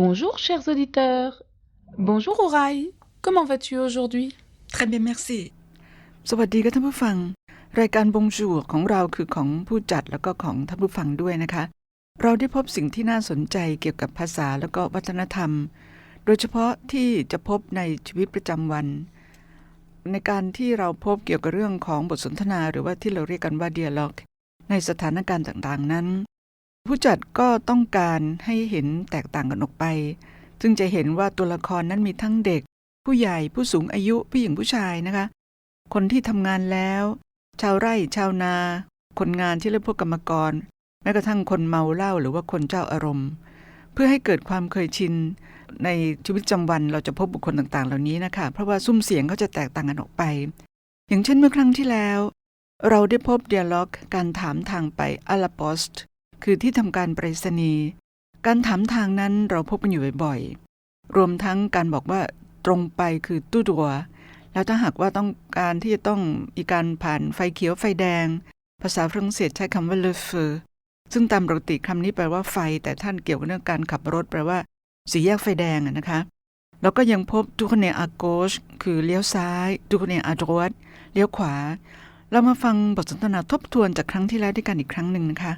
Bonjour chers auditeurs. Bonjour Orai. Comment vas-tu aujourd'hui Très bien merci สวัสดีครับท่านผู้ฟัง รายการบงจูของเราคือของผู้จัดแล้วก็ของท่านผู้ฟังด้วยนะคะ เราได้พบสิ่งที่น่าสนใจเกี่ยวกับภาษาแล้วก็วัฒนธรรม โดยเฉพาะที่จะพบในชีวิตประจำวัน ในการที่เราพบเกี่ยวกับเรื่องของบทสนทนา หรือว่าที่เราเรียกกันว่า dialog ในสถานการณ์ต่างๆนั้น ผู้จัดก็ต้องการให้เห็นแตกต่างกันออกไป ซึ่งจะเห็นว่าตัวละครนั้นมีทั้งเด็ก ผู้ใหญ่ผู้สูงอายุผู้หญิงผู้ชายนะคะ คนที่ทำงานแล้ว ชาวไร่ชาวนา คนงานที่เรียกพวกกรรมกร แม้กระทั่งคนเมาเหล้าหรือว่าคนเจ้าอารมณ์ เพื่อให้เกิดความเคยชิน ในชีวิตประจำวันเราจะพบบุคคลต่างๆ เหล่านี้นะคะ เพราะว่าซุ้มเสียงเขาจะแตกต่างกันออกไป อย่างเช่นเมื่อครั้งที่แล้ว เราได้พบเดียล็อกการถามทางไปอลาปอสต์ คือที่ทำการไปรษณีย์การถามทางนั้นเราพบกันอยู่บ่อยๆ รวมทั้งการบอกว่าตรงไปคือตู้ดัว แล้วถ้าหากว่าต้องการที่จะต้องมีการผ่านไฟเขียวไฟแดง ภาษาฝรั่งเศสใช้คำว่า le feu ซึ่งตามปกติคำนี้แปลว่าไฟ แต่ท่านเกี่ยวกับเรื่องการขับรถแปลว่าสีแยกไฟแดงนะคะ แล้วก็ยังพบทุกเนอาโกชคือเลี้ยวซ้ายทุกเนอาดรวดเลี้ยวขวา เรามาฟังบทสนทนาทบทวนจากครั้งที่แล้วด้วยกันอีกครั้งหนึ่งนะคะ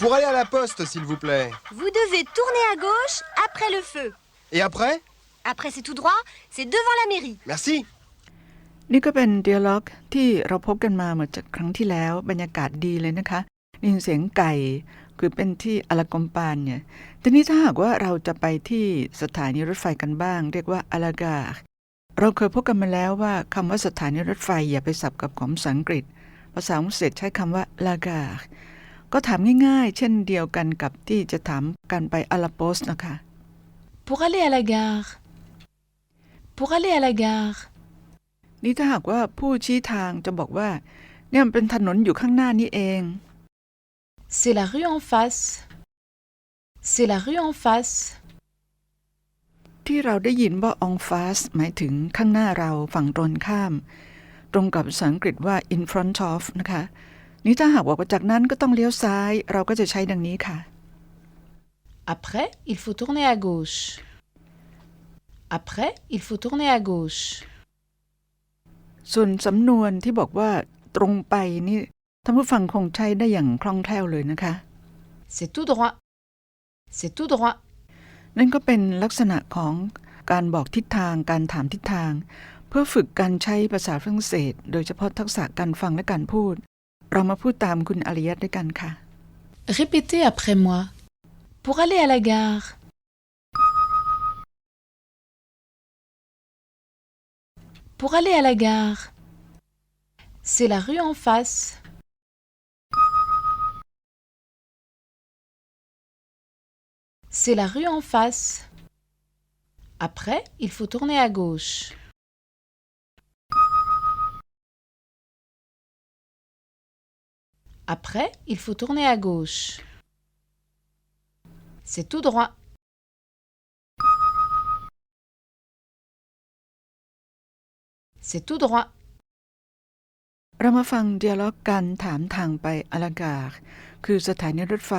Pour aller à la poste, s'il vous plaît. Vous devez tourner à gauche après le feu. Et après Après, c'est tout droit, c'est devant la mairie. Merci. นี่ก็เป็นเดียล็อกที่เราพบกันมาเมื่อจากครั้งที่แล้วบรรยากาศดีเลยนะคะได้ยินเสียงไก่คือเป็นที่อลากอมปานเนี่ยทีนี้ถ้าหากว่าเราจะไปที่สถานีรถไฟกันบ้าง เรียกว่าอลากา เราเคยพบกันมาแล้วว่าคำว่าสถานีรถไฟอย่าไปสับกับของภาษาอังกฤษ ภาษาอังกฤษใช้คำว่าลากาก็ถามง่ายๆ เช่นเดียวกันกับที่จะถามกันไปอลาโปสนะคะ Pour aller à la gare. Pour aller à la gare. นี่ถ้าหากว่าผู้ชี้ทางจะบอกว่า เนี่ยมันเป็นถนนอยู่ข้างหน้านี้เอง C'est la rue en face. C'est la rue en face. ที่เราได้ยินว่า en face หมายถึงข้างหน้าเราฝั่งตรงข้าม ตรงกับภาษาอังกฤษว่า in front of นะคะ นี่ถ้าหากว่าจากนั้นก็ต้องเลี้ยวซ้าย เราก็จะใช้ดังนี้ค่ะ Après, il faut tourner à gauche. Après, il faut tourner à gauche. ส่วนสำนวนที่บอกว่า ตรงไปนี่ท่านผู้ฟังคงใช้ได้อย่างคล่องแคล่วเลยนะคะ C'est tout droit. C'est tout droit. นั่นก็เป็นลักษณะของการบอกทิศทาง การถามทิศทาง เพื่อฝึกการใช้ภาษาฝรั่งเศส โดยเฉพาะทักษะการฟังและการพูด เรามาพูดตามคุณอริยัตด้วยกันค่ะ Répétez après moi. Pour aller à la gare. Pour aller à la gare. C'est la rue en face. C'est la rue en face. Après, il faut tourner à gauche. Après, il faut tourner à gauche. C'est tout droit. C'est tout droit. เรามาฟังเดียล็อกการถามทางไปอลากาศคือสถานีรถไฟ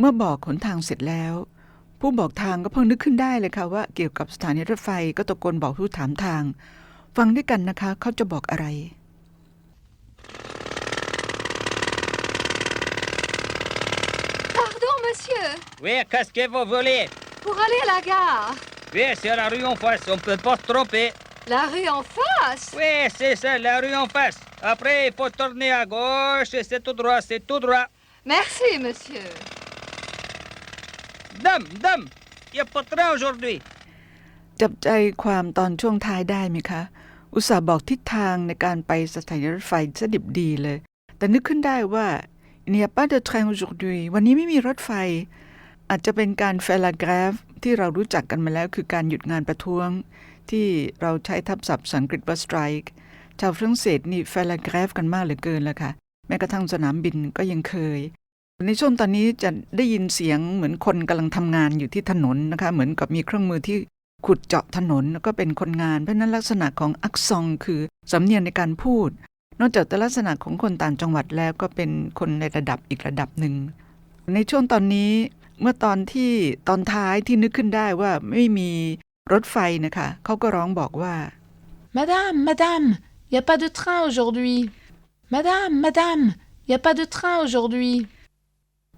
เมื่อบอกขนทางเสร็จแล้ว ผู้บอกทางก็เพิ่งนึกขึ้นได้เลยค่ะว่าเกี่ยวกับสถานีรถไฟก็ตะโกนบอกผู้ถามทาง ฟังด้วยกันนะคะเขาจะบอกอะไร Pardon, monsieur. Oui, qu'est-ce que vous voulez Pour aller à la gare. Oui, c'est la rue en face, on peut pas se tromper. La rue en face Oui, c'est ça, la rue en face. Après, il faut tourner à gauche, et c'est tout droit, c'est tout droit. Merci, monsieur. Dame, dame, il n'y a pas de train aujourd'hui. จับใจความตอนช่วงท้ายได้ไหมคะ อุตส่าห์บอกทิศทางในการไปสถานีรถไฟซะดิบดีเลย แต่นึกขึ้นได้ว่าเนี่ยป้าเดอ train aujourd'hui วันนี้ไม่มีรถไฟ อาจจะเป็นการ faire la grève ที่เรารู้จักกันมาแล้วคือการหยุดงานประท้วง ที่เราใช้ทับศัพท์สังกฤษว่า strike ชาวฝรั่งเศสนี่ faire la grève กันมากเหลือเกินแล้วค่ะ แม้กระทั่งสนามบินก็ยังเคย ในช่วงตอนนี้จะได้ยินเสียงเหมือนคนกำลังทำงานอยู่ที่ถนนนะคะ เหมือนกับมีเครื่องมือที่ขุดเจาะถนนแล้วก็เป็นคนงาน เพราะฉะนั้นลักษณะของอักซองคือสำเนียงในการพูด นอกจากแต่ลักษณะของคนต่างจังหวัดแล้วก็เป็นคนในระดับอีกระดับหนึ่ง ในช่วงตอนนี้เมื่อตอนที่ตอนท้ายที่นึกขึ้นได้ว่าไม่มีรถไฟนะคะเขาก็ร้องบอกว่า Madame, madame, y a pas de train aujourd'hui. Madame, madame, y a pas de train aujourd'hui.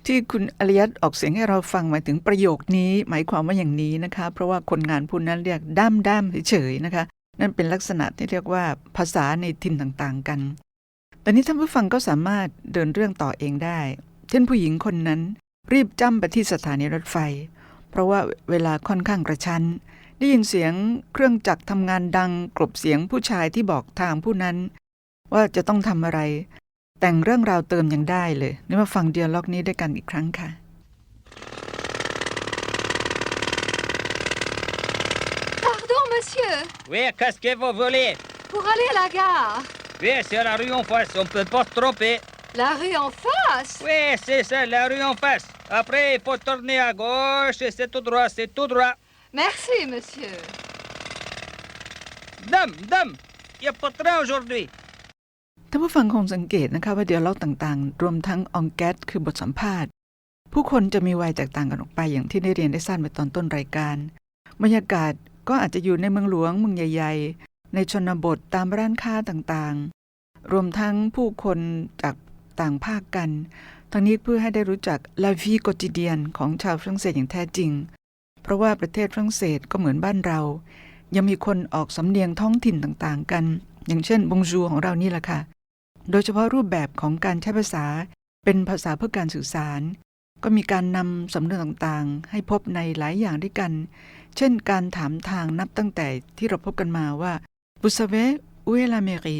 ที่คุณอริยัตออกเสียงให้เราฟังหมายถึงประโยคนี้ หมายความว่าอย่างนี้นะคะ เพราะว่าคนงานผู้นั้นเรียกด้ามด้ามเฉยๆนะคะ นั่นเป็นลักษณะที่เรียกว่าภาษาในถิ่นต่างๆกันแต่นี้ท่านผู้ฟังก็สามารถเดินเรื่องต่อเองได้ เช่นผู้หญิงคนนั้น รีบจ้ำไปที่สถานีรถไฟ เพราะว่าเวลาค่อนข้างกระชั้น ได้ยินเสียงเครื่องจักรทำงานดังกลบเสียงผู้ชายที่บอกทางผู้นั้น ว่าจะต้องทำอะไร แต่งเรื่องราวเติมยังได้เลยนี่มาฟังเดียล็อกนี้ด้วยกันอีกครั้งค่ะ Pardon, monsieur. Oui, qu'est-ce que vous voulez Pour aller à la gare. Oui, c'est la rue en face, on peut pas se tromper. La rue en face Oui, c'est ça, la rue en face. Après, il faut tourner à gauche, et c'est tout droit, c'est tout droit. Merci, monsieur. Dame, dame, il a pas de train aujourd'hui. ท่านผู้ฟังคงสังเกตนะคะว่าเดียล็อกต่างๆ รวมทั้งองแกตคือบทสัมภาษณ์ ผู้คนจะมีวัยแตกต่างกันออกไปอย่างที่ได้เรียนได้สั้นไปตอนต้นรายการบรรยากาศก็อาจจะอยู่ในเมืองหลวงเมืองใหญ่ ๆ ในชนบทตามร้านค้าต่างๆ รวมทั้งผู้คนจากต่างภาคกัน ทั้งนี้เพื่อให้ได้รู้จัก la vie quotidienne ของชาวฝรั่งเศสอย่างแท้จริง เพราะว่าประเทศฝรั่งเศสก็เหมือนบ้านเรา ยังมีคนออกสำเนียงท้องถิ่นต่างๆ กัน อย่างเช่นบงจูของเรานี่แหละค่ะ โดยเฉพาะรูปแบบของการใช้ภาษาเป็นภาษาเพื่อการสื่อสาร ก็มีการนำสำนวนต่างๆ ให้พบในหลายอย่างด้วยกัน เช่นการถามทางนับตั้งแต่ที่เราพบกันมาว่าบุษเวอุเอลาเมรี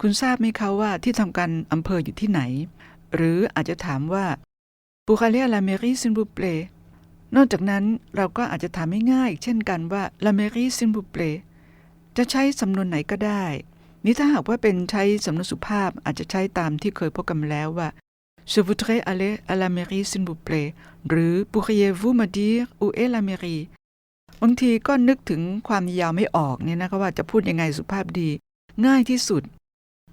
คุณทราบไหมคะว่าที่ทำการอำเภออยู่ที่ไหน หรืออาจจะถามว่าปูคาเลียลาเมรีซินบูเปลนอกจากนั้นเราก็อาจจะถามง่ายๆเช่นกันว่าลาเมรีซินบูเปลจะใช้สำนวนไหนก็ได้ นี่ถ้าหากว่าเป็นใช้สำนวนสุภาพอาจจะใช้ตามที่เคยพบกันแล้วว่า Je voudrais aller à la mairie s'il vous plaît หรือ pourriez-vous me dire où est la mairie บางทีก็นึกถึงความยาวไม่ออกเนี่ยนะคะว่าจะพูดยังไงสุภาพดี ง่ายที่สุด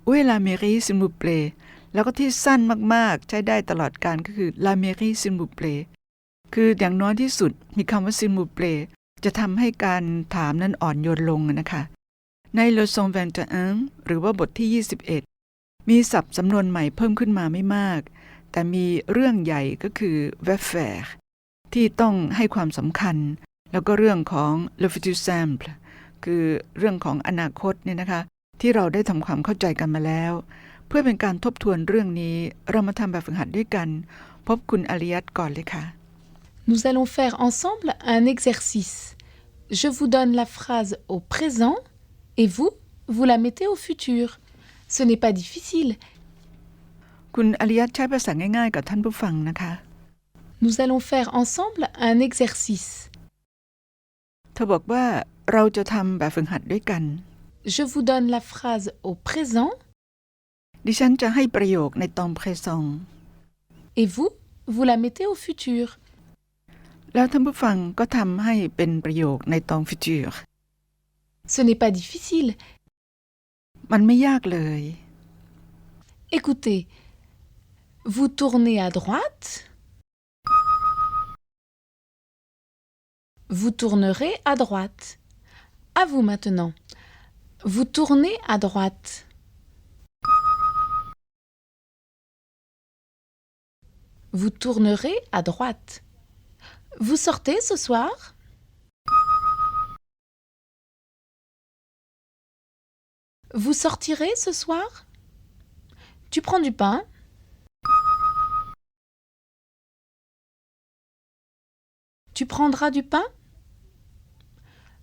où est la mairie s'il vous plaît แล้วก็ที่สั้นมากๆ ใช้ได้ตลอดการก็คือ la mairie s'il vous plaît คืออย่างน้อยที่สุดมีคำว่า s'il vous plaît จะทำให้การถามนั้นอ่อนโยนลงนะคะ ใน leçon 21หรือว่าบทที่ 21 มีศัพท์สำนวนใหม่เพิ่มขึ้นมาไม่มาก แต่มีเรื่องใหญ่ก็คือ v e f a i r ที่ต้องให้ความสำคัญ แล้วก็เรื่องของ le futur simple คือเรื่องของอนาคตเนี่ยนะคะ ที่เราได้ทำความเข้าใจกันมาแล้ว เพื่อเป็นการทบทวนเรื่องนี้เรามาทำแบบฝึกหัดด้วยกัน พบคุณอริยัตก่อนเลยค่ะ Nous allons faire ensemble un exercice. Je vous donne la phrase au présent et vous, vous la mettez au futur. Ce n'est pas difficile. คุณอริยัตใช้ภาษาง่ายๆ กับท่านผู้ฟังนะคะ Nous allons faire ensemble un exercice. เธอบอกว่าเราจะทำแบบฝึกหัดด้วยกัน Je vous donne la phrase au présent ดิฉันจะให้ประโยคในตอนเพรซอง et vous, vous la mettez au futur. แล้วท่านผู้ฟังก็ทำให้เป็นประโยคในตอนฟิจูร์ Ce n'est pas difficile. มันไม่ยากเลย Écoutez, vous tournez à droite. Vous tournerez à droite. À vous maintenant. Vous tournez à droite. Vous tournerez à droite. Vous sortez ce soir Vous sortirez ce soir? Tu prends du pain? Tu prendras du pain?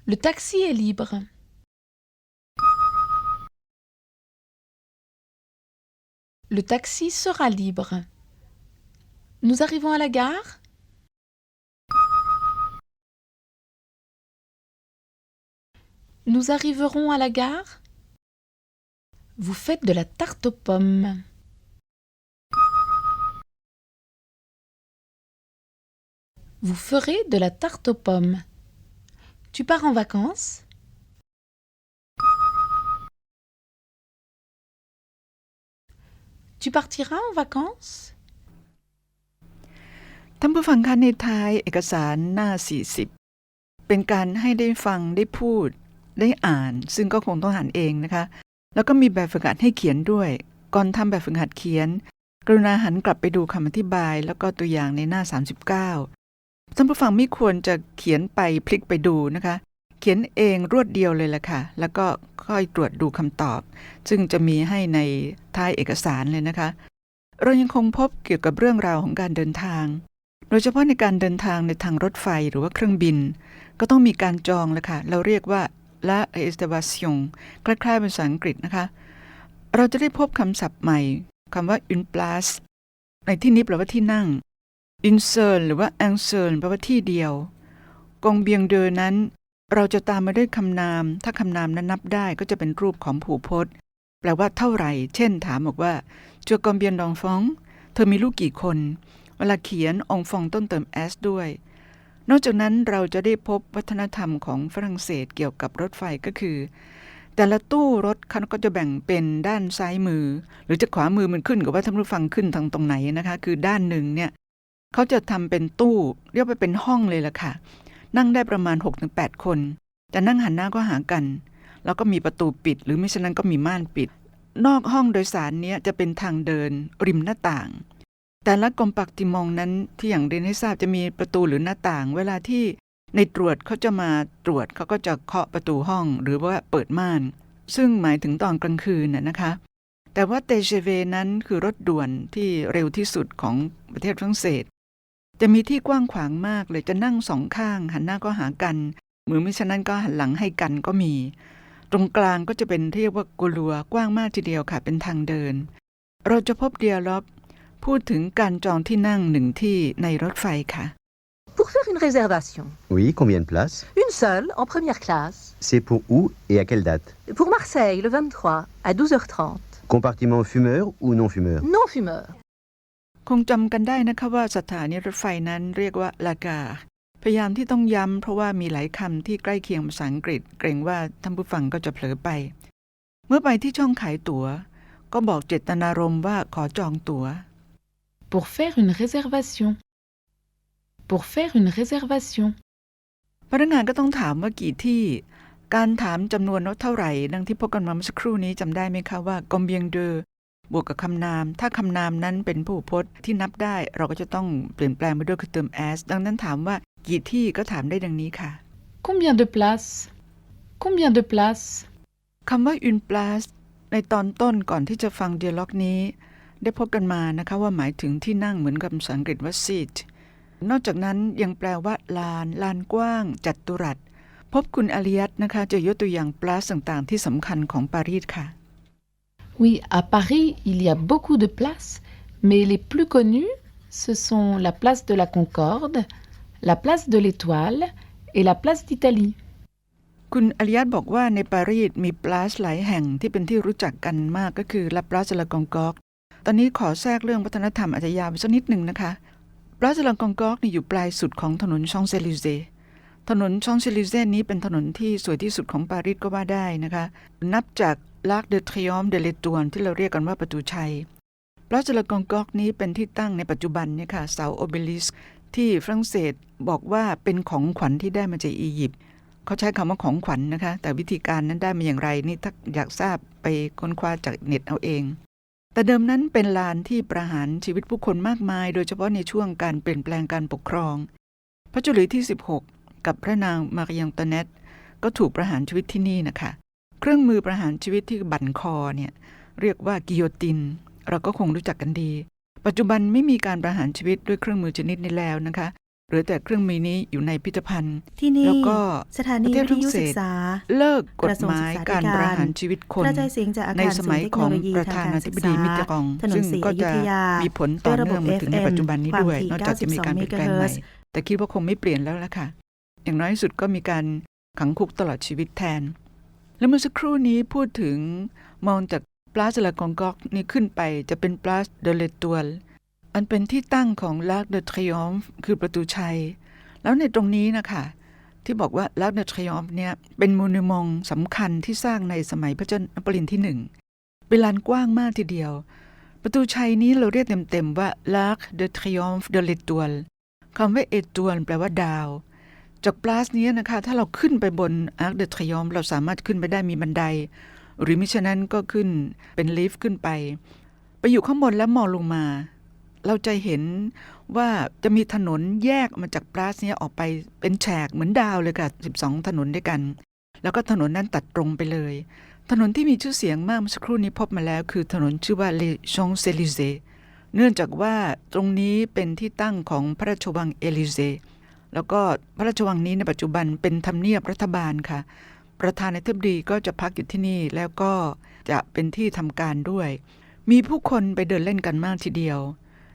Le taxi est libre. Le taxi sera libre. Nous arrivons à la gare? Nous arriverons à la gare? Vous faites de la tarte aux pommes. Vous ferez de la tarte aux pommes. Tu pars en vacances Tu partiras en vacances ท่านผู้ฟังคะในท้ายเอกสารหน้า 40 เป็นการให้ได้ฟังได้พูด ได้อ่าน ซึ่งก็คงต้องอ่านเองนะคะ แล้วก็มีแบบฝึกหัดให้เขียนด้วย ก่อนทำแบบฝึกหัดเขียน กรุณาหันกลับไปดูคำอธิบาย แล้วก็ตัวอย่างในหน้า 39ท่านผู้ฟังไม่ควรจะเขียนไปพลิกไปดูนะคะ เขียนเองรวดเดียวเลยล่ะค่ะ แล้วก็ค่อยตรวจดูคำตอบ ซึ่งจะมีให้ในท้ายเอกสารเลยนะคะ เรายังคงพบเกี่ยวกับเรื่องราวของการเดินทาง โดยเฉพาะในการเดินทางในทางรถไฟหรือว่าเครื่องบิน ก็ต้องมีการจองละค่ะ เราเรียกว่า la réservation คล้ายๆเป็นภาษาอังกฤษนะคะ เราจะได้พบคำศัพท์ใหม่คำว่า une place ในที่นี้แปลว่าที่นั่ง une seule หรือว่า un seul แปลว่าที่เดียว กองเบียงเดอนั้น เราจะตามมาด้วยคำนาม ถ้าคำนามนั้นนับได้ก็จะเป็นรูปของผู้พจน์ แปลว่าเท่าไหร่ เช่น ถามบอกว่าจัวกอมเบียนดองฟอง เธอมีลูกกี่คน เวลาเขียนองฟองต้นเติม s ด้วย นอกจากนั้นเราจะได้พบวัฒนธรรมของฝรั่งเศสเกี่ยวกับรถไฟก็คือ แต่ละตู้รถเขาก็จะแบ่งเป็นด้านซ้ายมือ หรือจะขวามือมันขึ้นกับว่าท่านผู้ฟังขึ้นทางตรงไหนนะคะ คือด้านหนึ่งเนี่ยเขาจะทำเป็นตู้เรียกว่าเป็นห้องเลยล่ะค่ะ นั่งได้ประมาณ 6-8 คนจะนั่งหันหน้าก็หากัน แล้วก็มีประตูปิด หรือไม่ฉะนั้นก็มีม่านปิด นอกห้องโดยสารเนี้ยจะเป็นทางเดิน ริมหน้าต่าง แต่ละกรมปักติมองนั้นที่อย่างเรียนให้ทราบจะมีประตูหรือหน้าต่าง เวลาที่ในตรวจเขาจะมาตรวจเขาก็จะเคาะประตูห้องหรือว่าเปิดม่าน ซึ่งหมายถึงตอนกลางคืนน่ะนะคะ แต่ว่าเตเชเวนั้นคือรถด่วนที่เร็วที่สุดของประเทศฝรั่งเศส จะมีที่กว้างขวางมากเลยจะนั่งสองข้าง หันหน้าก็หากันหรือไม่ฉะนั้นก็หันหลังให้กันก็มี ตรงกลางก็จะเป็นเรียกว่ากุลัวกว้างมากทีเดียวค่ะเป็นทางเดิน เราจะพบเดียร์ล็อบ พูดถึงการจองที่นั่งหนึ่งที่ในรถไฟค่ะ Pour faire une réservation, Oui, combien de places une seule en première classe, C'est pour où et à quelle date pour Marseille le 23 à 12h30, Compartiment fumeur ou non fumeur non fumeur. คงจำกันได้นะคะว่าสถานีรถไฟนั้นเรียกว่าลากา พยายามที่ต้องย้ำเพราะว่ามีหลายคำที่ใกล้เคียงภาษาอังกฤษ เกรงว่าท่านผู้ฟังก็จะเผลอไป เมื่อไปที่ช่องขายตั๋ว ก็บอกเจตนารมณ์ว่าขอจองตั๋ว Pour faire une réservation. Pour faire une réservation. พนักงานก็ต้องถามว่ากี่ที่ การถามจำนวนว่าเท่าไหร่ ดังที่พบกันมาเมื่อสักครู่นี้จำได้ไหมคะว่ากอมเบียงเดอบวกกับคำนาม ถ้าคำนามนั้นเป็นผู้พจน์ที่นับได้ เราก็จะต้องเปลี่ยนแปลงไปด้วยคือเติม s ดังนั้นถามว่ากี่ที่ก็ถามได้ดังนี้ค่ะ Combien de places Combien de places คำว่า une place ในตอนต้นก่อนที่จะฟังเดียล็อกนี้ ได้พบกันมานะคะว่าหมายถึงที่นั่งเหมือนกับภาษาอังกฤษว่า seat นอกจากนั้นยังแปลว่าลาน ลานกว้าง จัตุรัส พบคุณอาริยัตนะคะจะยกตัวอย่าง place ต่างๆ ที่สำคัญของปารีสค่ะ Oui, à Paris, il y a beaucoup de places, mais les plus connues, ce sont la place de la Concorde, la place de l'Étoile et la place d'Italie. คุณอาริยัตบอกว่าในปารีสมีปลาสหลายแห่งที่เป็นที่รู้จักกันมากก็คือลาปลาสลากองกอกต อนนี้ขอแทรกเรื่องวัฒนธรรมอาจจะยาวไปสักนิดหนึ่งนะคะปลาสลากองกอกนี่อยู่ปลายสุดของถนนชองเซลิเซถนนชองเซลิเซนี้เป็นถนนที่สวยที่สุดของปารีสก็ว่าได้นะคะ นับจากลากเดอทริอมเดเลตวนที่เราเรียกกันว่าประตูชัยปลาสลากองกอกนี้เป็นที่ตั้งในปัจจุบันเนี่ยค่ะเสาโอเบลิสที่ฝรั่งเศสบอกว่าเป็นของขวัญที่ได้มาจากอียิปต์เขาใช้คำว่าของขวัญนนะคะ แต่วิธีการนั้นได้มาอย่างไรนี่ถ้าอยากทราบไปค้นคว้าจากเน็ตเอาเอง แต่เดิมนั้นเป็นลานที่ประหารชีวิตผู้คนมากมาย โดยเฉพาะในช่วงการเปลี่ยนแปลงการปกครอง พระจุลยที่ 16 กับพระนางมารียองตเนตก็ถูกประหารชีวิตที่นี่นะคะ เครื่องมือประหารชีวิตที่บั่นคอเนี่ยเรียกว่ากิโยติน เราก็คงรู้จักกันดี ปัจจุบันไม่มีการประหารชีวิตด้วยเครื่องมือชนิดนี้แล้วนะคะ หรือแต่เครื่องมือนี้อยู่ในพิพิธภัณฑ์ ที่นี่ แล้วก็สถานีประเทศวิทยุฝรั่งเศศึสกษา เลิกกกฎระทรวงหมายศึกษาธิการการประหารชีวิตคนกระจายเสียงจากอาในคารสศูนมัยย์เทคขโนองโลยีประทางธาการนาธิศึกบดีษามิตรกองถนนซึ่งศรีก็อยุจะธยามีผลต่อด้วยระบบเนื่องมาถึงใน FM ปัจจุบันนี้ด้วยความถี่นอกจากจะมีการเปลี่ยนแปลงใหม่92แต่คิดว่าคงไม่เปลี่ยนแล้วละค่ะ อย่างน้อยที่สุดก็มีการขังคุกตลอดชีวิตแทน แล้วเมื่อสักครู่นี้พูดถึงมองจากปลาสลากองกอกนี่ขึ้นไปจะเป็นปลาสเดเลตัวล อันเป็นที่ตั้งของลากเดทริออมคือประตูชัย แล้วในตรงนี้นะคะที่บอกว่าลากเดทริออมเนี่ยเป็นมูนิมองสำคัญที่สร้างในสมัยพระเจ้านปรินที่หนึ่งเป็นลานกว้างมากทีเดียว ประตูชัยนี้เราเรียกเต็มๆว่า L'Arc de Triomphe de l'Étoile คำว่าเอตวนแปลว่าดาว จากปลาสนี้นะคะ ถ้าเราขึ้นไปบน Arc de Triomphe เราสามารถขึ้นไปได้มีบันได หรือมิฉะนั้นก็ขึ้นเป็นลิฟต์ขึ้นไป ไปอยู่ข้างบนแล้วมองลงมา เราจะเห็นว่าจะมีถนนแยกมาจากปลาสเนี้ยออกไปเป็นแฉกเหมือนดาวเลยค่ะ 12 ถนนด้วยกัน แล้วก็ถนนนั้นตัดตรงไปเลย ถนนที่มีชื่อเสียงมากเมื่อสักครู่นี้พบมาแล้วคือถนนชื่อว่า Les Champs-Élysées เนื่องจากว่าตรงนี้เป็นที่ตั้งของพระราชวังเอลิเซแล้วก็พระราชวังนี้ในปัจจุบันเป็นทำเนียบรัฐบาลค่ะ ประธานาธิบดีก็จะพักอยู่ที่นี่แล้วก็จะเป็นที่ทำการด้วย มีผู้คนไปเดินเล่นกันมากทีเดียว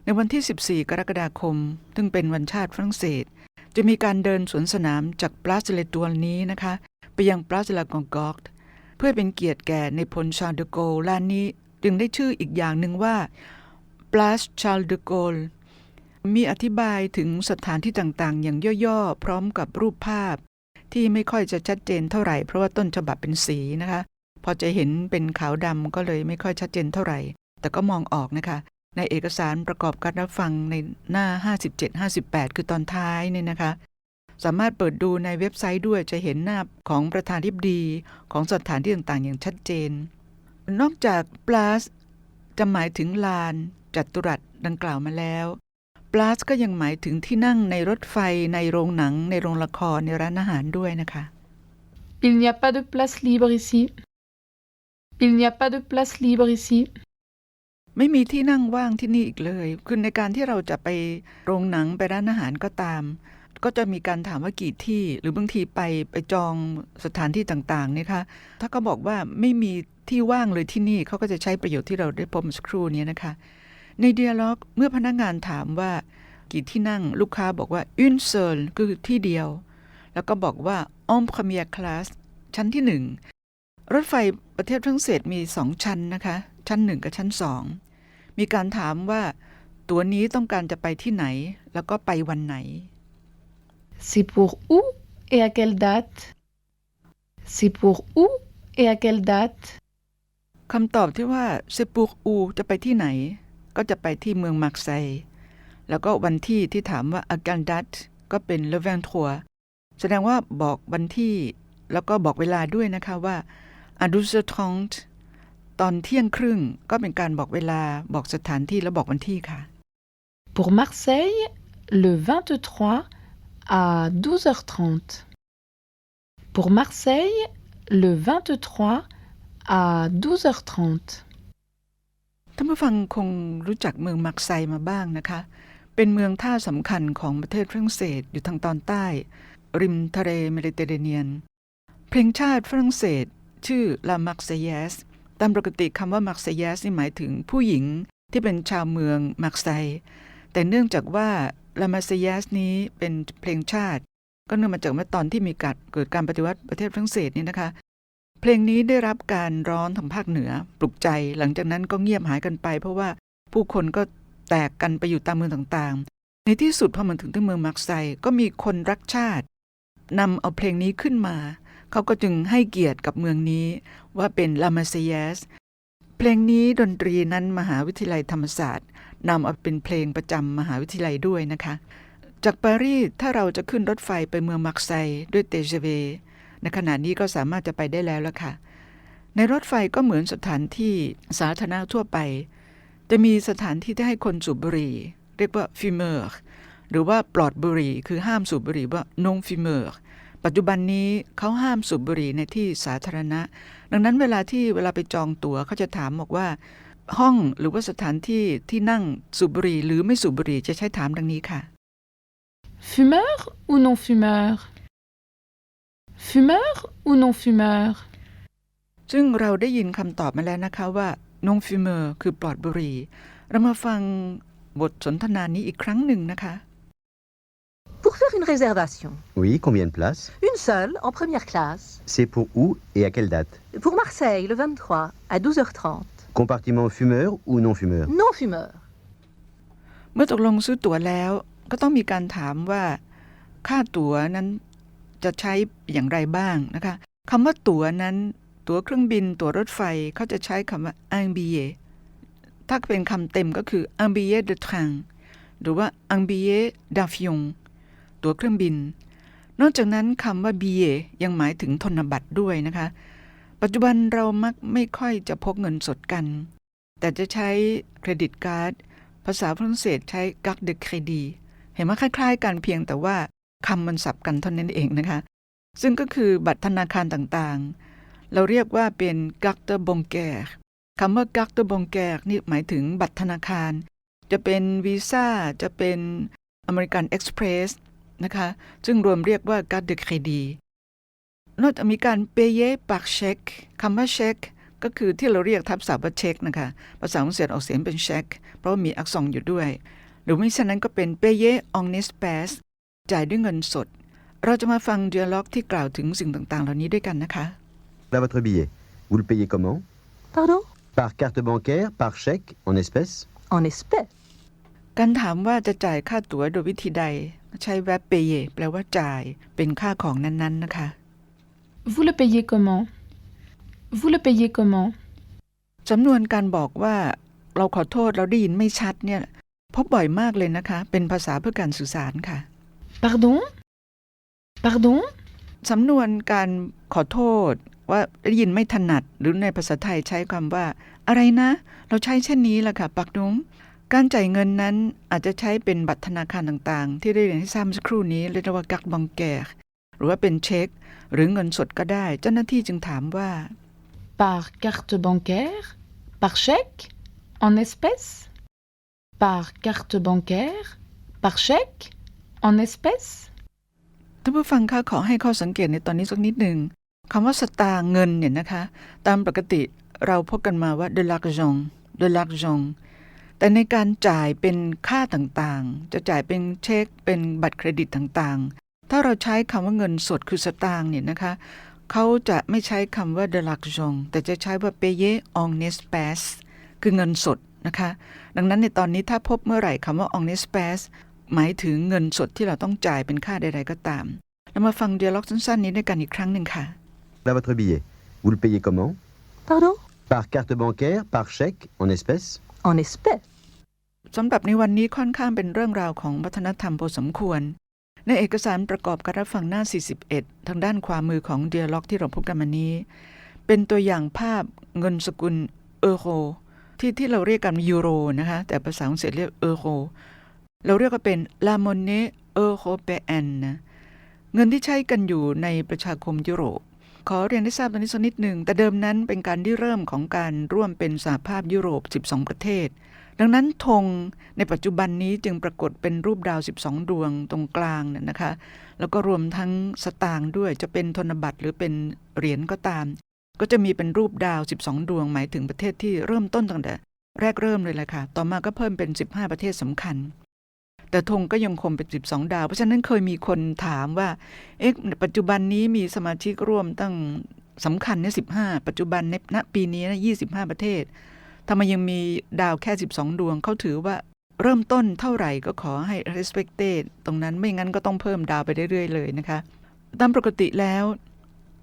ในวันที่ 14 กรกฎาคม ซึ่งเป็นวันชาติฝรั่งเศส จะมีการเดินสวนสนามจากปลาสเลตัวนี้นะคะ ไปยังปลาสลากองกอกเพื่อเป็นเกียรติแก่ในพลชาร์ลเดโกลลานนี้จึงได้ชื่ออีกอย่างหนึ่งว่าปลาสชาร์ลเดโกลมีอธิบายถึงสถานที่ต่างๆ อย่างย่อๆ พร้อมกับรูปภาพ ที่ไม่ค่อยจะชัดเจนเท่าไหร่เพราะว่าต้นฉบับเป็นสีนะคะ พอจะเห็นเป็นขาวดำก็เลยไม่ค่อยชัดเจนเท่าไหร่ แต่ก็มองออกนะคะ ในเอกสารประกอบการรับฟังในหน้า 57-58 คือตอนท้ายเนี่ยนะคะ สามารถเปิดดูในเว็บไซต์ด้วยจะเห็นหน้าของประธานทิบดีของสถานที่ต่างๆ อย่างชัดเจน นอกจากปลาสจะหมายถึงลานจัตุรัสดังกล่าวมาแล้วปลาสก็ยังหมายถึงที่นั่งในรถไฟในโรงหนัง ในโรงละครในร้านอาหารด้วยนะคะ Il n'y a pas de place libre ici. Il n'y a pas de place libre ici. ไม่มีที่นั่งว่างที่นี่อีกเลย คือในการที่เราจะไปโรงหนังไปร้านอาหารก็ตาม ก็จะมีการถามว่ากี่ที่ หรือบางทีไปไปจองสถานที่ต่างๆเนี่ยค่ะถ้าก็บอกว่าไม่มีที่ว่างเลยที่นี่เขาก็จะใช้ประโยชน์ที่เราได้พบเมื่อสักครู่นี้นะคะ ในเดียล็อกเมื่อพนักงานถามว่ากี่ที่นั่งลูกค้าบอกว่า une seule คือที่เดียว แล้วก็บอกว่า en première classe ชั้นที่หนึ่งรถไฟประเทศฝรั่งเศสมีสองชั้นนะคะ ชั้นหนึ่งกับชั้นสองมีการถามว่าตัวนี้ต้องการจะไปที่ไหน แล้วก็ไปวันไหน C'est pour où et à quelle date C'est pour où et à quelle date คำตอบที่ว่าเซปูอูจะไปที่ไหน ก็จะไปที่เมืองมาร์ไซย์แล้วก็วันที่ที่ถามว่าอากันดัตก็เป็นเลเวนทัวแสดงว่าบอกวันที่ แล้วก็บอกเวลาด้วยนะคะว่าอาดูเซทอง ตอนเที่ยงครึ่งก็เป็นการบอกเวลาบอกสถานที่แล้วบอกวันที่ค่ะ Pour Marseille, le 23 à 12h30. Pour Marseille, le 23 à 12h30. ท่านผู้ฟังคงรู้จักเมืองมักไซมาบ้างนะคะ เป็นเมืองท่าสำคัญของประเทศฝรั่งเศสอยู่ทางตอนใต้ ริมทะเลเมดิเตอร์เรเนียน เพลงชาติฝรั่งเศส ชื่อ La Marseillaise ตามปกติคำว่า Marseillaise นี่หมายถึงผู้หญิงที่เป็นชาวเมืองมักไซ แต่เนื่องจากว่า La Marseillaise นี้เป็นเพลงชาติ ก็เนื่องมาจากเมื่อตอนที่มีการเกิดการปฏิวัติประเทศฝรั่งเศสนี่นะคะ เพลงนี้ได้รับการร้องทางภาคเหนือปลุกใจ หลังจากนั้นก็เงียบหายกันไป เพราะว่าผู้คนก็แตกกันไปอยู่ตามเมืองต่างๆ ในที่สุดพอมันถึงที่เมืองมาร์ไซย์ก็มีคนรักชาตินำเอาเพลงนี้ขึ้นมา เขาก็จึงให้เกียรติกับเมืองนี้ว่าเป็นลามาเซียส เพลงนี้ดนตรีนั้นมหาวิทยาลัยธรรมศาสตร์นำเอาเป็นเพลงประจำมหาวิทยาลัยด้วยนะคะ จากปารีสถ้าเราจะขึ้นรถไฟไปเมืองมาร์ไซด้วยเตเจเวในขณะนี้ก็สามารถจะไปได้แล้วละค่ะ ในรถไฟก็เหมือนสถานที่สาธารณะทั่วไป จะมีสถานที่ที่ให้คนสูบบุหรี่ เรียกว่าฟิเมอร์หรือว่าปลอดบุหรี่ คือห้ามสูบบุหรี่ว่านงฟิเมอร์ ปัจจุบันนี้เขาห้ามสูบบุหรี่ในที่สาธารณะ ดังนั้นเวลาที่เวลาไปจองตั๋วเขาจะถามบอกว่า ห้องหรือว่าสถานที่ที่นั่งสูบบุหรี่หรือไม่สูบบุหรี่จะใช้ถามดังนี้ค่ะ Fumeur ou non-fumeur Fumeur ou non-fumeur ซึ่งเราได้ยินคำตอบมาแล้วนะคะว่านงฟิเมอร์คือปลอดบุหรี่ เรามาฟังบทสนทนานี้อีกครั้งหนึ่งนะคะ Pour faire une réservation. Oui, combien de places Une seule, en première classe. C'est pour où et à quelle date Pour Marseille, le 23, à 12h30. Compartiment fumeur ou non fumeur Non-fumeur. เมื่อตกลงซื้อตั๋วแล้วก็ต้องมีการถามว่าค่าตั๋วนั้นจะใช้อย่างไรบ้างนะคะคำว่าตั๋วนั้น ตั๋วเครื่องบิน ตั๋วรถไฟเขาจะใช้คำว่า un billet ถ้าเป็นคำเต็มก็คือ un billet de train หรือว่า un billet d'avion ตั๋วเครื่องบิน นอกจากนั้นคำว่า billet ยังหมายถึงธนบัตรด้วยนะคะ ปัจจุบันเรามักไม่ค่อยจะพกเงินสดกัน แต่จะใช้เครดิตการ์ด ภาษาฝรั่งเศสใช้ carte de crédit เห็นว่าคล้าย ๆ กันเพียงแต่ว่าคำมันสับกันเท่านั้นเองนะคะ ซึ่งก็คือบัตรธนาคารต่างๆ เราเรียกว่าเป็น carte bancaire คำว่า carte bancaire นี่หมายถึงบัตรธนาคาร จะเป็นวีซ่าจะเป็น American Express นะคะซึ่งรวมเรียกว่า carte de crédit นอกจากมีการ payer par chèque คำว่าเช็คก็คือที่เราเรียกทับศัพท์ว่าเช็คนะคะภาษาฝรั่งเศสออกเสียงเป็นเช็คเพราะว่ามีอักษรอยู่ด้วย หรือไม่เช่นนั้นก็เป็น payer en espèces จ่ายด้วยเงินสด เราจะมาฟัง dialogue ที่กล่าวถึงสิ่งต่างๆ เหล่านี้ด้วยกันนะคะ Là, votre billet. Vous le payez comment Pardon Par carte bancaire, par chèque, en espèces En espèces. การถามว่าจะจ่ายค่าตั๋วโดยวิธีใด ใช้แวบ payer แปลว่าจ่ายเป็นค่าของนั้นๆนะคะ Vous le payez comment Vous le payez comment สำนวนการบอกว่าเราขอโทษเราได้ยินไม่ชัดเนี่ยพบบ่อยมากเลยนะคะ เป็นภาษาเพื่อการสื่อสารค่ะ Pardon Pardon สำนวนการขอโทษว่าได้ยินไม่ถนัดหรือในภาษาไทยใช้คำว่า อะไรนะ เราใช้เช่นนี้แหละค่ะปักดุง การจ่ายเงินนั้นอาจจะใช้เป็นบัตรธนาคารต่างๆ ที่ได้เรียนให้ทราบเมื่อสักครู่นี้เรียกว่ากักบังแกรหรือว่าเป็นเช็ค หรือเงินสดก็ได้ เจ้าหน้าที่จึงถามว่า Par carte bancaire Par chèque En espèces Par carte bancaire Par chèque En espèces ท่านผู้ฟังคะขอให้ข้อสังเกตในตอนนี้สักนิดหนึ่งคำว่าสตางค์เงินเนี่ยนะคะ ตามปกติเราพบกันมาว่า de l'argent de l'argent แต่ในการจ่ายเป็นค่าต่างๆ จะจ่ายเป็นเช็ค เป็นบัตรเครดิตต่างๆ ถ้าเราใช้คำว่าเงินสดคือสตางค์เนี่ยนะคะเขาจะไม่ใช้คำว่า de l'argent แต่จะใช้ว่า payer en espèces คือเงินสดนะคะ ดังนั้นในตอนนี้ถ้าพบเมื่อไหร่คำว่า en espèces หมายถึงเงินสดที่เราต้องจ่ายเป็นค่าใดๆก็ตามเรามาฟังเดียล็อกสั้นๆนี้ด้วยกันอีกครั้งหนึ่งค่ะ Là, votre billet. Vous le payez comment Pardon Par carte bancaire, par chèque, en espèces En espèces. สำหรับในวันนี้ค่อนข้างเป็นเรื่องราวของวัฒนธรรมพอสมควร ในเอกสารประกอบการรับฟังหน้า 41 ทางด้านขวามมือของเดียล็อกที่เราพบกันมานี้ เป็นตัวอย่างภาพเงินสกุลเออโรที่ที่เราเรียกกันยูโรนะคะ แต่ภาษาอังกฤษเรียกเออโรเราเรียกว่าเป็น la monnaie européenne นะเงินที่ใช้กันอยู่ในประชาคมยุโรป ขอเรียนให้ทราบตรงนี้สักนิดหนึ่ง แต่เดิมนั้นเป็นการที่เริ่มของการร่วมเป็นสหภาพยุโรป 12 ประเทศ ดังนั้นธงในปัจจุบันนี้จึงปรากฏเป็นรูปดาว 12 ดวงตรงกลางเนี่ยนะคะ แล้วก็รวมทั้งสตางค์ด้วยจะเป็นธนบัตรหรือเป็นเหรียญก็ตาม ก็จะมีเป็นรูปดาว 12 ดวงหมายถึงประเทศที่เริ่มต้นตั้งแต่แรกเริ่มเลยแหละค่ะ ต่อมาก็เพิ่มเป็น 15 ประเทศสำคัญ แต่ธงก็ยังคงเป็น 12 ดาว เพราะฉะนั้นเคยมีคนถามว่า เอ๊ะ ปัจจุบันนี้มีสมาชิกร่วมตั้งสำคัญเนี่ย15ปัจจุบันในณปีนี้นะ25ประเทศทำไมยังมีดาวแค่ 12 ดวงเขาถือว่าเริ่มต้นเท่าไหร่ก็ขอให้ respected ตรงนั้นไม่งั้นก็ต้องเพิ่มดาวไปเรื่อยๆเลยนะคะ ตามปกติแล้ว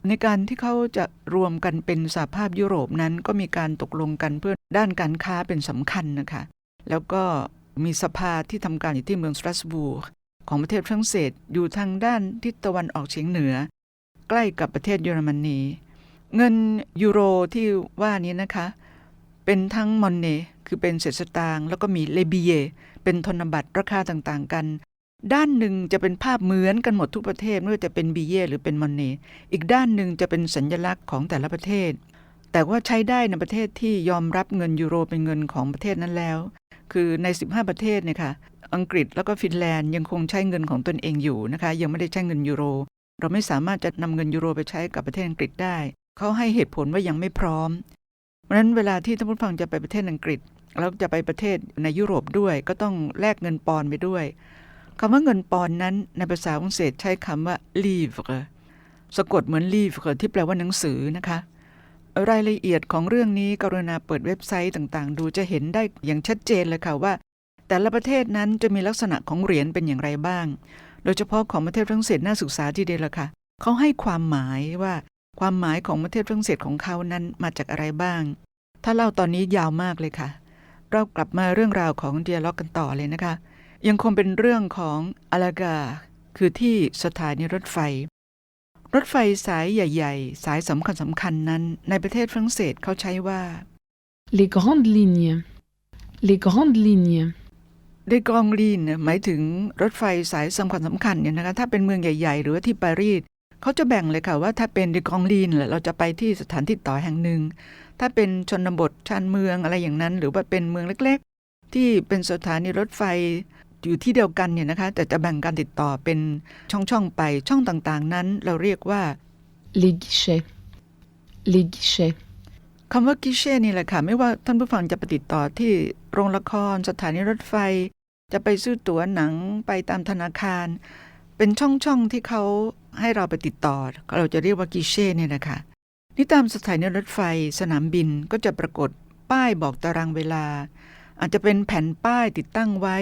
ในการที่เขาจะรวมกันเป็นสหภาพยุโรปนั้นก็มีการตกลงกันเพื่อด้านการค้าเป็นสำคัญนะคะ แล้วก็ มีสภาที่ทำการอยู่ที่เมืองสตรัสบูร์ของประเทศฝรั่งเศสอยู่ทางด้านทิศตะวันออกเฉียงเหนือ ใกล้กับประเทศเยอรมนี เงินยูโรที่ว่านี้นะคะ เป็นทั้งมอนเนคือเป็นเศษสตางค์แล้วก็มีเลบีเย เป็นธนบัตรราคาต่างๆกัน ด้านหนึ่งจะเป็นภาพเหมือนกันหมดทุกประเทศไม่ว่าจะเป็นบีเยหรือเป็นมอนเนอีกด้านหนึ่งจะเป็นสัญญลักษณ์ของแต่ละประเทศแต่ว่าใช้ได้ในประเทศที่ยอมรับเงินยูโรเป็นเงินของประเทศนั้นแล้ว คือใน 15 ประเทศเนี่ยค่ะอังกฤษแล้วก็ฟินแลนด์ยังคงใช้เงินของตนเองอยู่นะคะยังไม่ได้ใช้เงินยูโร เราไม่สามารถจะนำเงินยูโรไปใช้กับประเทศอังกฤษได้ เขาให้เหตุผลว่ายังไม่พร้อม เพราะฉะนั้นเวลาที่ท่านผู้ฟังจะไปประเทศอังกฤษ แล้วจะไปประเทศในยุโรปด้วย ก็ต้องแลกเงินปอนไปด้วยคำว่าเงินปอนนั้นในภาษาฝรั่งเศสใช้คำว่า livre สะกดเหมือน livre ที่แปลว่าหนังสือนะคะ รายละเอียดของเรื่องนี้กรุณาเปิดเว็บไซต์ต่างๆ ดูจะเห็นได้อย่างชัดเจนเลยค่ะว่า แต่ละประเทศนั้นจะมีลักษณะของเหรียญเป็นอย่างไรบ้าง โดยเฉพาะของประเทศฝรั่งเศสน่าศึกษาทีเดียวละค่ะเขาให้ความหมายว่าความหมายของประเทศฝรั่งเศสของเขานั้นมาจากอะไรบ้าง ถ้าเล่าตอนนี้ยาวมากเลยค่ะ เรากลับมาเรื่องราวของเดียล็อกกันต่อเลยนะคะ ยังคงเป็นเรื่องของอาลากาคือที่สถานีรถไฟ รถไฟสายใหญ่ ๆ สายสำคัญสำคัญนั้น ในประเทศฝรั่งเศสเขาใช้ว่า Les grandes lignes. Les grandes lignes. ได้กรองลีนเนี่ยหมายถึงรถไฟสายสำคัญสำคัญเนี่ยนะคะถ้าเป็นเมืองใหญ่ ๆ หรือว่าที่ปารีสเขาจะแบ่งเลยค่ะว่าถ้าเป็นดีกรองลีนเราจะไปที่สถานที่ต่อแห่งหนึ่ง ถ้าเป็นชนบทชานเมืองอะไรอย่างนั้น หรือว่าเป็นเมืองเล็ก ๆ ที่เป็นสถานีรถไฟ อยู่ที่เดียวกันเนี่ยนะคะแต่จะแบ่งการติดต่อเป็นช่องๆไปช่องต่างๆ นั้น เราเรียกว่า Les guichets. Les guichets. คำว่ากิเช่นี่แหละค่ะ ไม่ว่าท่านผู้ฟังจะไปติดต่อที่โรงละคร สถานีรถไฟ จะไปซื้อตั๋วหนังไปตามธนาคาร เป็นช่องๆที่เขาให้เราไปติดต่อ เราจะเรียกว่ากิเช่เนี่ยนะคะนี่ตามสถานีรถไฟสนามบินก็จะปรากฏป้ายบอกตารางเวลา อาจจะเป็นแผ่นป้ายติดตั้งไว้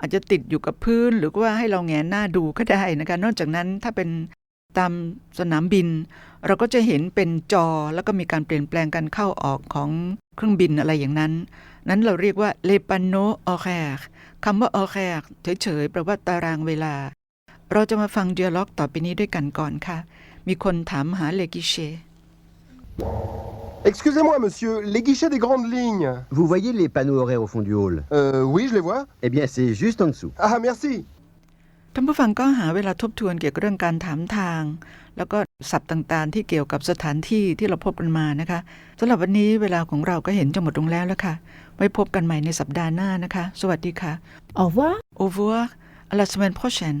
อาจจะติดอยู่กับพื้นหรือว่าให้เราแงนหน้าดูก็ได้นะคะ นอกจากนั้นถ้าเป็นตามสนามบิน เราก็จะเห็นเป็นจอแล้วก็มีการเปลี่ยนแปลงการเข้าออกของเครื่องบินอะไรอย่างนั้น นั้นเราเรียกว่า le panneau horaire คำว่า horaire เฉยๆแปลว่าตารางเวลา เราจะมาฟัง dialogue ต่อไปนี้ด้วยกันก่อนค่ะ มีคนถามหา le guichet Excusez-moi, monsieur, les guichets des grandes lignes. Vous voyez les panneaux horaires au fond du hall Euh, oui, je les vois. Eh bien, c'est juste en dessous. Ah, merci. ท่านผู้ฟังก็หาเวลาทบทวนเกี่ยวกับเรื่องการถามทาง แล้วก็ศัพท์ต่างๆ ที่เกี่ยวกับสถานที่ที่เราพบกันมานะคะสำหรับวันนี้เวลาของเราก็เห็นจะหมดลงแล้วแล้วค่ะ ไว้พบกันใหม่ในสัปดาห์หน้านะคะ สวัสดีค่ะ Au revoir. Au revoir à la semaine prochaine